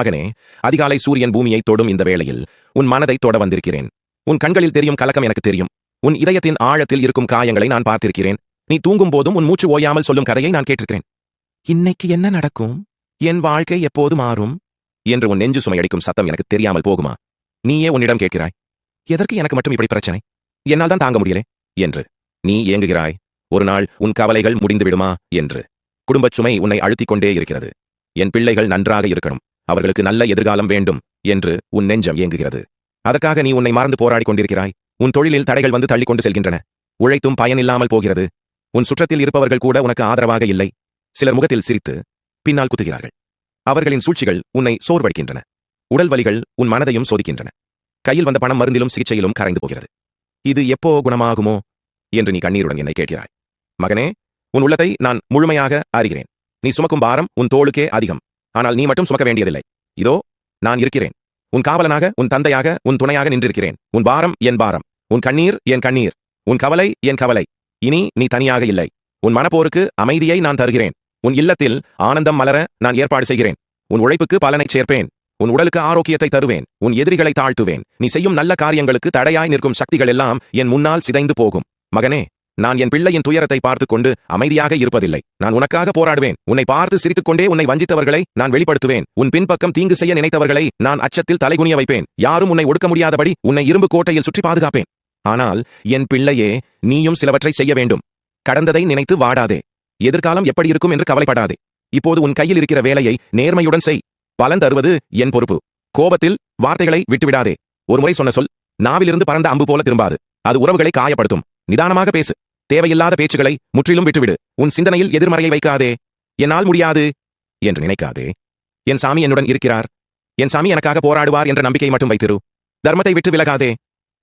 மகனே அதிகாலை சூரியன் பூமியை தொடும் இந்த வேளையில் உன் மனதை தொட வந்திருக்கிறேன். உன் கண்களில் தெரியும் கலக்கம் எனக்கு தெரியும். உன் இதயத்தின் ஆழத்தில் இருக்கும் காயங்களை நான் பார்த்திருக்கிறேன். நீ தூங்கும் போதும் உன் மூச்சு ஓயாமல் சொல்லும் கதையை நான் கேட்டிருக்கிறேன். இன்னைக்கு என்ன நடக்கும்? என் வாழ்க்கை எப்போது மாறும்? என்று உன் நெஞ்சு சுமையடிக்கும் சத்தம் எனக்கு தெரியாமல் போகுமா? நீயே உன்னிடம் கேட்கிறாய். எதற்கு எனக்கு மட்டும் இப்படி பிரச்சனை? என்னால் தான் தாங்க முடியலே. என்று நீ ஏங்குகிறாய். ஒரு நாள் உன் கவலைகள் முடிந்து விடுமா? என்று குடும்பச் சுமை உன்னை அழுத்திக் கொண்டே இருக்கிறது. என் பிள்ளைகள் நன்றாக இருக்கணும். அவர்களுக்கு நல்ல எதிர்காலம் வேண்டும் என்று உன் நெஞ்சம் இயங்குகிறது அதற்காக நீ உன்னை மறந்து போராடிக் கொண்டிருக்கிறாய். உன் தொழிலில் தடைகள் வந்து தள்ளிக்கொண்டு செல்கின்றன. உழைத்தும் பயனில்லாமல் போகிறது. உன் சுற்றத்தில் இருப்பவர்கள் கூட உனக்கு ஆதரவாக இல்லை. சிலர் முகத்தில் சிரித்து பின்னால் குத்துகிறார்கள். அவர்களின் சூழ்ச்சிகள் உன்னை சோர்வடிக்கின்றன. உடல் வலிகள் உன் மனதையும் சோதிக்கின்றன. கையில் வந்த பணம் மருந்திலும் சிகிச்சையிலும் கரைந்து போகிறது. இது எப்போ குணமாகுமோ என்று நீ கண்ணீருடன் என்னை கேட்கிறாய். மகனே உன் உள்ளத்தை நான் முழுமையாக அறிகிறேன். நீ சுமக்கும் பாரம் உன் தோளுக்கே அதிகம். ஆனால் நீ மட்டும் சுமக்க வேண்டியதில்லை. இதோ நான் இருக்கிறேன். உன் காவலனாக உன் தந்தையாக உன் துணையாக நின்றிருக்கிறேன். உன் பாரம் என் பாரம். உன் கண்ணீர் என் கண்ணீர். உன் கவலை என் கவலை. இனி நீ தனியாக இல்லை. உன் மனப்போருக்கு அமைதியை நான் தருகிறேன். உன் இல்லத்தில் ஆனந்தம் மலர நான் ஏற்பாடு செய்கிறேன். உன் உழைப்புக்கு பலனைச் சேர்ப்பேன். உன் உடலுக்கு ஆரோக்கியத்தை தருவேன். உன் எதிரிகளை தாழ்த்துவேன். நீ செய்யும் நல்ல காரியங்களுக்கு தடையாய் நிற்கும் சக்திகள் எல்லாம் என் முன்னால் சிதைந்து போகும். மகனே நான் என் பிள்ளையின் துயரத்தை பார்த்துக் கொண்டு அமைதியாக இருப்பதில்லை. நான் உனக்காக போராடுவேன். உன்னை பார்த்து சிரித்துக்கொண்டே உன்னை வஞ்சித்தவர்களை நான் வெளிப்படுத்துவேன். உன் பின்பக்கம் தீங்கு செய்ய நினைத்தவர்களை நான் அச்சத்தில் தலைகுனிய வைப்பேன். யாரும் உன்னை ஒடுக்க முடியாதபடி உன்னை இரும்பு கோட்டையில் சுற்றி பாதுகாப்பேன். ஆனால் என் பிள்ளையே நீயும் சிலவற்றை செய்ய வேண்டும். கடந்ததை நினைத்து வாடாதே. எதிர்காலம் எப்படி இருக்கும் என்று கவலைப்படாதே. இப்போது உன் கையில் இருக்கிற வேலையை நேர்மையுடன் செய். பலன் தருவது என் பொறுப்பு. கோபத்தில் வார்த்தைகளை விட்டுவிடாதே. ஒருமுறை சொன்ன சொல் நாவிலிருந்து பறந்த அம்பு போல திரும்பாது. அது உறவுகளை காயப்படுத்தும். நிதானமாக பேசு. தேவையில்லாத பேச்சுகளை முற்றிலும் விட்டுவிடு. உன் சிந்தனையில் எதிர்மறையை வைக்காதே. என்னால் முடியாது என்று நினைக்காதே. என் சாமி என்னுடன் இருக்கிறார். என் சாமி எனக்காக போராடுவார் என்ற நம்பிக்கை மட்டும் வைத்திரு. தர்மத்தை விட்டு விலகாதே.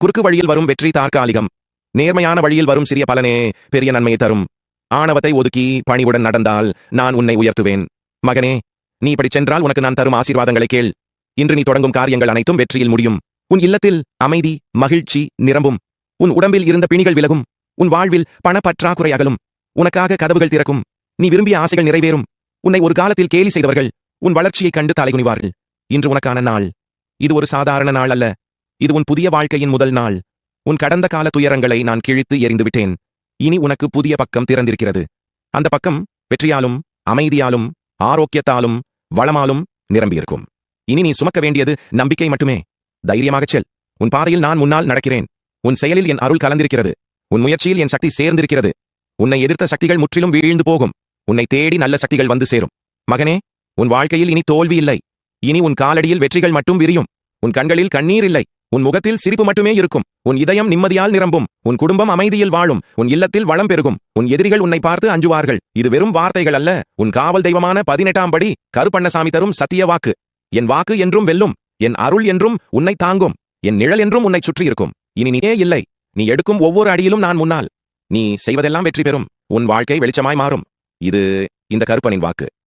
குறுக்கு வழியில் வரும் வெற்றி தற்காலிகம். நேர்மையான வழியில் வரும் சிறிய பலனே பெரிய நன்மையை தரும். ஆணவத்தை ஒதுக்கி பணிவுடன் நடந்தால் நான் உன்னை உயர்த்துவேன். மகனே நீ இப்படி சென்றால் உனக்கு நான் தரும் ஆசீர்வாதங்களை கேள். இன்று நீ தொடங்கும் காரியங்கள் அனைத்தும் வெற்றியில் முடியும். உன் இல்லத்தில் அமைதி மகிழ்ச்சி நிரம்பும். உன் உடம்பில் இருந்த பிணிகள் விலகும். உன் வாழ்வில் பணப்பற்றாக்குறை அகலும் உனக்காக கதவுகள் திறக்கும். நீ விரும்பிய ஆசைகள் நிறைவேறும். உன்னை ஒரு காலத்தில் கேலி செய்தவர்கள் உன் வளர்ச்சியைக் கண்டு தலைகுனிவார்கள் இன்று உனக்கான நாள். இது ஒரு சாதாரண நாள் அல்ல. இது உன் புதிய வாழ்க்கையின் முதல் நாள். உன் கடந்த கால துயரங்களை நான் கிழித்து எறிந்துவிட்டேன். இனி உனக்கு புதிய பக்கம் திறந்திருக்கிறது. அந்த பக்கம் வெற்றியாலும் அமைதியாலும் ஆரோக்கியத்தாலும் வளமாலும் நிரம்பியிருக்கும். இனி நீ சுமக்க வேண்டியது நம்பிக்கை மட்டுமே. தைரியமாகச் செல். உன் பாதையில் நான் முன்னால் நடக்கிறேன். உன் செயலில் என் அருள் கலந்திருக்கிறது. உன் முயற்சியில் என் சக்தி சேர்ந்திருக்கிறது. உன்னை எதிர்த்த சக்திகள் முற்றிலும் வீழ்ந்து போகும். உன்னை தேடி நல்ல சக்திகள் வந்து சேரும். மகனே உன் வாழ்க்கையில் இனி தோல்வி இல்லை. இனி உன் காலடியில் வெற்றிகள் மட்டும் விரியும். உன் கண்களில் கண்ணீர் இல்லை. உன் முகத்தில் சிரிப்பு மட்டுமே இருக்கும். உன் இதயம் நிம்மதியால் நிரம்பும். உன் குடும்பம் அமைதியில் வாழும். உன் இல்லத்தில் வளம் பெருகும். உன் எதிரிகள் உன்னை பார்த்து அஞ்சுவார்கள். இது வெறும் வார்த்தைகள் அல்ல. உன் காவல் தெய்வமான பதினெட்டாம் படி கருப்பண்ணசாமி தரும் சத்திய வாக்கு. என் வாக்கு என்றும் வெல்லும். என் அருள் என்றும் உன்னை தாங்கும். என் நிழல் என்றும் உன்னை சுற்றி இருக்கும் இனி நீயே இல்லை. நீ எடுக்கும் ஒவ்வொரு அடியிலும் நான் முன்னால். நீ செய்வதெல்லாம் வெற்றி பெறும். உன் வாழ்க்கை வெளிச்சமாய் மாறும். இது இந்த கருப்பனின் வாக்கு.